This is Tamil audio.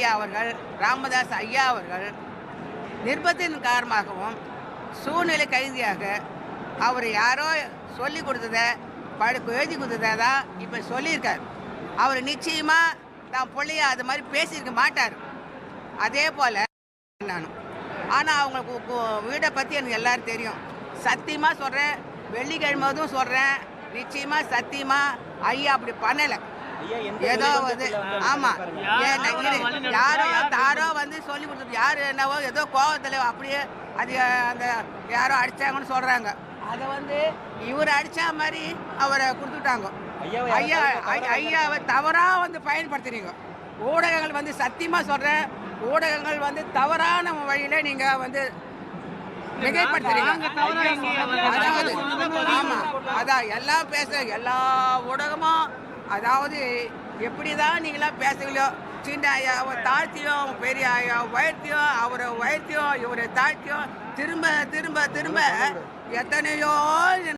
ஐயா அவர்கள் ராமதாஸ் ஐயா அவர்கள் நிர்பத்தின் காரணமாகவும் சூழ்நிலை கைதியாக அவர் யாரோ சொல்லி கொடுத்ததை படுப்பு எழுதி கொடுத்ததை தான் இப்போ சொல்லியிருக்கார். அவர் நிச்சயமாக தான் பிள்ளைய அது மாதிரி பேசியிருக்க மாட்டார். அதே போல் நானும். ஆனால் அவங்களுக்கு வீடை பற்றி எனக்கு எல்லாரும் தெரியும். சத்தியமாக சொல்கிறேன் வெள்ளிக்கிழமதும் சொல்கிறேன் நிச்சயமாக சத்தியமாக ஐயா அப்படி பண்ணலை. ஐயா எந்த ஏதோ வெளி வந்து பக்கத்துல வந்து ஆமா. யாரோ யாரோ வந்து சொல்லி கொடுத்துட்டு யாரு என்னவோ ஏதோ கோவத்துல அப்படியே அது அந்த யாரோ அடிச்சாங்கன்னு சொல்றாங்க. அதை வந்து இவர் அடிச்சா மாதிரி அவரை கொடுத்துட்டாங்க. ஐயா ஐயாவை தவறா வந்து பயன்படுத்துறீங்க. ஊடகங்கள் வந்து சத்தியமா சொல்றேன். ஊடகங்கள் வந்து தவறான வழியில நீங்க வந்து மிகைப்படுத்துறீங்க. அதாவது ஆமா. அதான் எல்லாம் பேச எல்லா ஊடகமும் அதாவது எப்படி தான் நீங்களாம் பேசுகிறீங்களோ சின்ன ஐயாவை தாழ்த்தியும் பெரிய ஐயா உயர்த்தியும் அவரை உயர்த்தியும் இவரை தாழ்த்தியோ திரும்ப திரும்ப திரும்ப எத்தனையோ